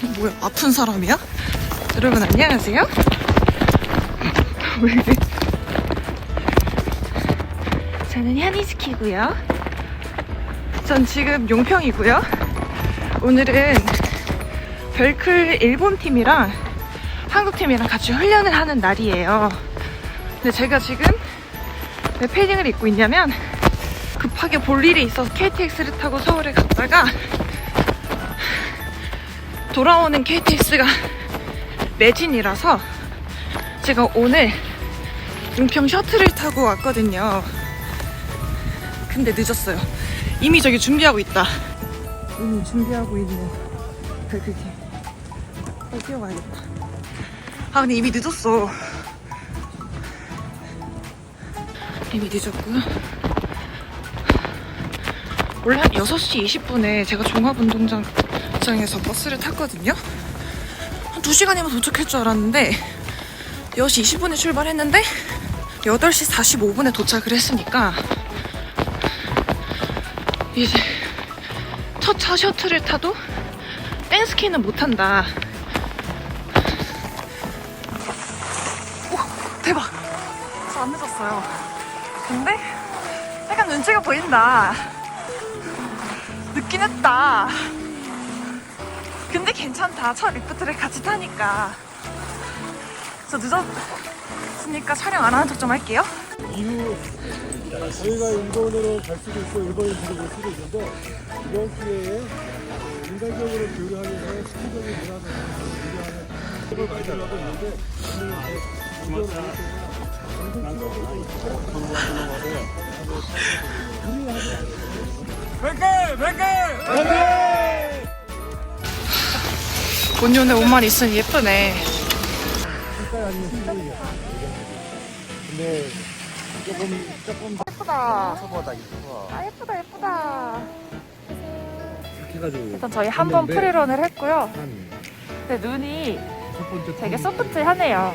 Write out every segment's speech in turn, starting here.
뭐야, 아픈 사람이야? 여러분, 안녕하세요? 저는 현이스키고요. 전 지금 용평이고요. 오늘은 별클 일본 팀이랑 한국 팀이랑 같이 훈련을 하는 날이에요. 근데 제가 지금 왜 패딩을 입고 있냐면 급하게 볼 일이 있어서 KTX를 타고 서울에 갔다가 돌아오는 KTX가 매진이라서 제가 오늘 용평 셔틀을 타고 왔거든요. 근데 늦었어요. 이미 저기 준비하고 있다. 이미 준비하고 있는 별그팀. 빨리 뛰어가야겠다. 아 근데 이미 늦었어. 이미 늦었고요. 원래 한 6시 20분에 제가 종합운동장 에서 버스를 탔거든요. 한 2시간이면 도착할 줄 알았는데 6시 20분에 출발했는데 8시 45분에 도착을 했으니까 이제 첫 차 셔틀을 타도 댄스키는 못한다. 오, 대박! 저안 늦었어요. 근데 약간 눈치가 보인다. 늦긴 했다. 근데 괜찮다. 첫 리프트를 같이 타니까. 저 늦었으니까 촬영 안 하는 척 좀 할게요. 이후 저희가 일본으로 갈 수도 있고 일본인들이 올 수도 있는데 이번 기회에 인간적으로 교류하면서 스키적인 문화적으로 교류하는 걸 만들려고 있는데 오늘 이제 본연의 옷만 있 으니 예쁘네. 색깔 아니면 스키적이야. 근데 조금 조금 예쁘다. 저거다 이거. 아 예쁘다 예쁘다. 이렇게 해가지고 일단 저희 한 번 했는데 프리런을 했고요. 한 근데 눈이 첫 번째 되게 소프트하네요.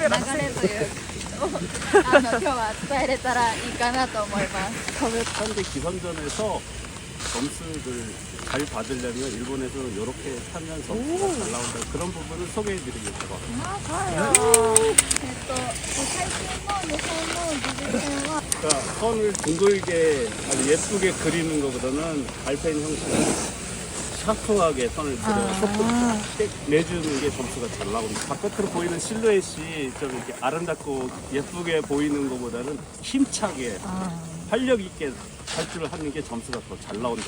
あの流れというのをあの今日は伝えれたらいいかなと思います。 처음에 탄데 기선전에서 점수를 잘 받으려면 일본에서는 이렇게 타면 점수가 잘 나온다 그런 부분을 소개해드리겠다고 합니다. えっと最近の日本の技術戦は 그러니까 선을 둥글게 아주 예쁘게 그리는 것보다는 발펜 형식으로 샤프하게 선을 그려 속도 딱 내주는 게 점수가 잘 나옵니다. 바깥으로 보이는 실루엣이 좀 이렇게 아름답고 예쁘게 보이는 것보다는 힘차게 활력 있게 탈출을 하는 게 점수가 더 잘 나온다.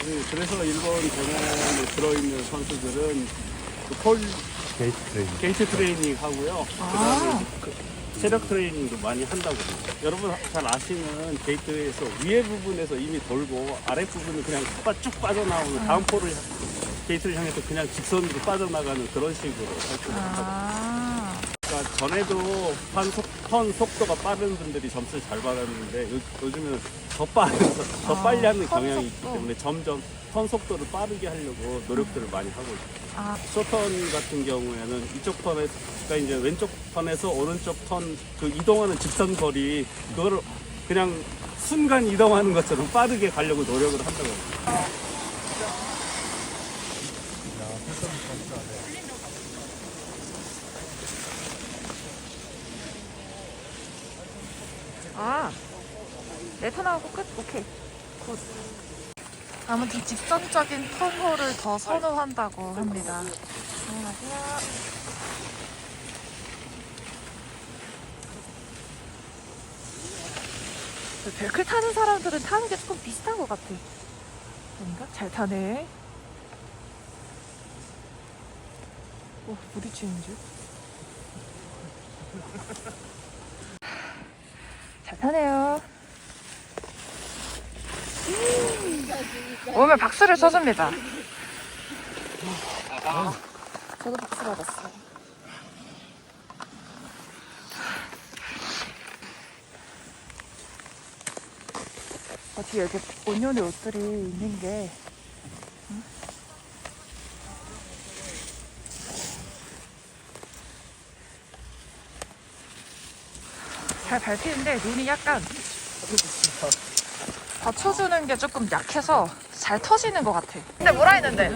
그- 그래서 일본 대만에 들어있는 선수들은 그 폴 게이트 트레이닝. 게이트 트레이닝 하고요. 그다음에 그 체력 트레이닝도 많이 한다고 합니다. 여러분 잘 아시는 게이트에서 위에 부분에서 이미 돌고 아래 부분은 그냥 빠- 쭉 빠져나오는 다음 폴을 게이트를 향해서 그냥 직선으로 빠져나가는 그런 식으로 활동을 한다고 합니다. 아, 그러니까 전에도 판, 속, 턴 속도가 빠른 분들이 점수를 잘 받았는데 요, 요즘은 더 빠른, 더 아, 빨리 하는 턴 경향이 있기 속도. 때문에 점점 턴 속도를 빠르게 하려고 노력들을 많이 하고 있습니다. 아. 쇼턴 같은 경우에는 이쪽 턴에서 그러니까 이제 왼쪽 턴에서 오른쪽 턴 그 이동하는 직선 거리 그거를 그냥 순간 이동하는 것처럼 빠르게 가려고 노력을 한다고 합니다. 아, 네트 나오고 끝? 오케이. 굿. 아무튼 직선적인 턴호를 더 선호한다고 합니다. 안녕하세요. 벨클 타는 사람들은 타는 게 조금 비슷한 것 같아. 뭔가? 잘 타네. 오, 부딪히는 줄. 잘 타네요. 오면 박수를 쳐줍니다. 저도 박수 받았어요. 어, 뒤에 이렇게 온연의 옷들이 있는 게 응? 잘 밟히는데 눈이 약간 받쳐주는 게 조금 약해서 잘 터지는 것 같아. 근데 뭐라 했는데?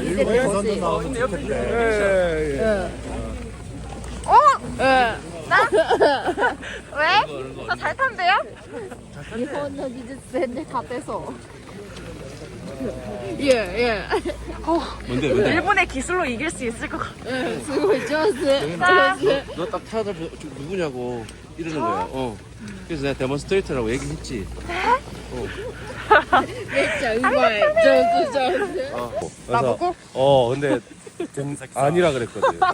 일본에서도 나오는 텐데. 어? 나? 왜? 저 잘 탄대요? 日本の技術戦で勝てそう。 예, 예. 어, 뭔데 뭔데? 일본의 기술로 이길 수 있을 것 같아. 예, 수고했지너딱 아. 타들 누구냐고 이러는 거야. 어. 그래서 내가 데몬스트레이터라고 얘기했지. 진짜 좋았어요. 좋았어요. 어. 어. 그래서, 나보고? 어 근데 아니라 그랬거든. 아,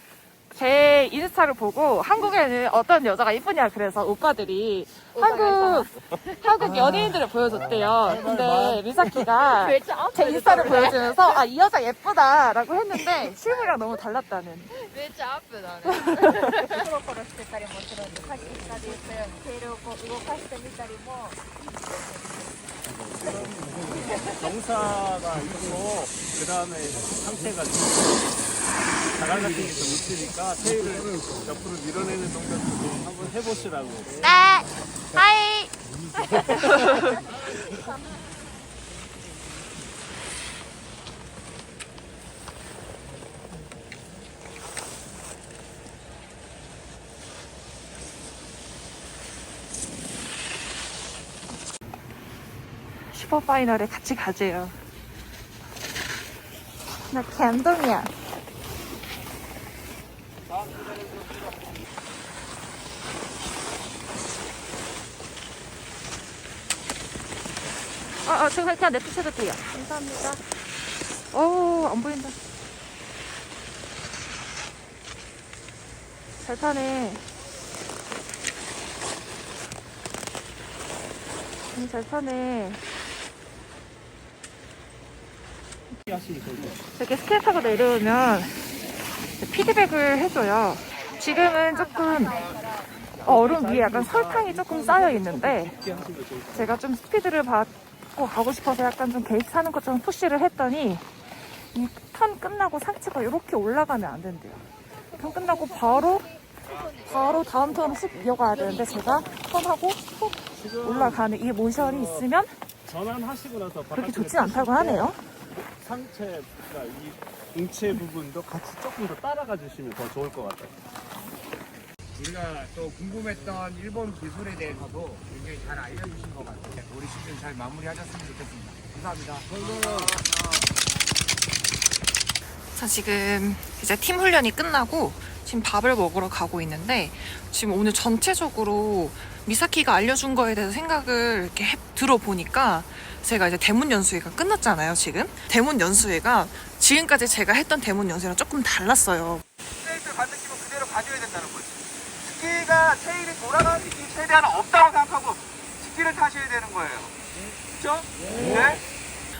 제 인스타를 보고 한국에는 어떤 여자가 이쁘냐 그래서 오빠들이 한국 한국 연예인들을 보여줬대요. 근데 미사키가 めっちゃアップ 제 인스타를 보여주면서 아 이 여자 예쁘다라고 했는데 실물이랑 너무 달랐다는. めっちゃアップだね。コロコロしてたりもするんで、さっき下で言ったようにテールをこう動かしてみたりも。 경사가 있고 그 다음에 상태가 좀 자갈 같은 게 좀 있으니까 테일을 옆으로 밀어내는 동작도 좀 한번 해보시라고. 네. 하이. 슈퍼파이널에 같이 가재요. 나 감동이야. 아, 아, 저 그냥 냅두셔도 돼요. 감사합니다. 오, 안 보인다. 잘 타네. 음, 잘 타네. 이렇게 스케이 타고 내려오면 피드백을 해줘요. 지금은 조금 얼음 위에 약간 설탕이 조금 쌓여 있는데 제가 좀 스피드를 받 고 가고 싶어서 약간 좀 게이트 하는 것처럼 푸시를 했더니 이 턴 끝나고 상체가 이렇게 올라가면 안 된대요. 턴 끝나고 바로 바로 다음 턴을 쑥 이어가야 되는데 제가 턴하고 훅 올라가는 이 모션이 있으면 전환하시고 나서 그렇게 좋진 않다고 하네요. 상체가 이 응체 부분도 같이 조금 더 따라가 주시면 더 좋을 것 같아요. 우리가 또 궁금했던 일본 기술에 대해서도 굉장히 잘 알려주신 것 같아요. 우리 시즌 잘 마무리하셨으면 좋겠습니다. 감사합니다. 자, 지금 이제 팀 훈련이 끝나고 지금 밥을 먹으러 가고 있는데 지금 오늘 전체적으로 미사키가 알려준 거에 대해서 생각을 이렇게 해- 들어보니까 제가 이제 대문 연수회가 끝났잖아요, 지금. 대문 연수회가 지금까지 제가 했던 대문 연수회랑 조금 달랐어요. 스테이트 받는 기분 그대로 가져야 된다는 거지. 스키가 테일이 돌아가는 느낌이 최대한 없다고 생각하고 스키를 타셔야 되는 거예요. 그렇죠? 네.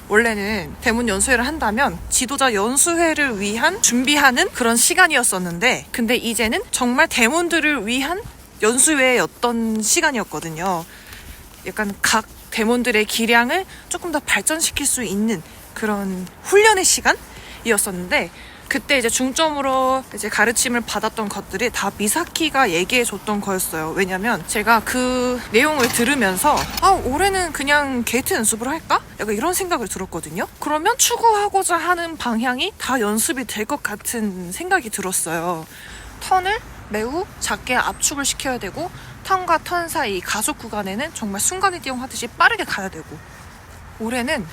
원래는 대문 연수회를 한다면 지도자 연수회를 위한 준비하는 그런 시간이었었는데 근데 이제는 정말 대문들을 위한 연수회였던 시간이었거든요. 약간 각 대문들의 기량을 조금 더 발전시킬 수 있는 그런 훈련의 시간이었었는데 그때 이제 중점으로 이제 가르침을 받았던 것들이 다 미사키가 얘기해 줬던 거였어요. 왜냐면 제가 그 내용을 들으면서 아, 올해는 그냥 게이트 연습을 할까? 약간 이런 생각을 들었거든요. 그러면 추구하고자 하는 방향이 다 연습이 될 것 같은 생각이 들었어요. 턴을 매우 작게 압축을 시켜야 되고 턴과 턴 사이 가속 구간에는 정말 순간이동 하듯이 빠르게 가야 되고 올해는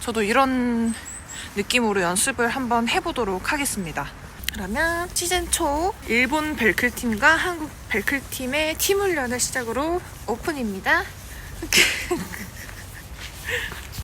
저도 이런 느낌으로 연습을 한번 해보도록 하겠습니다. 그러면 시즌 초 일본 벨클팀과 한국 벨클팀의 팀 훈련을 시작으로 오픈입니다.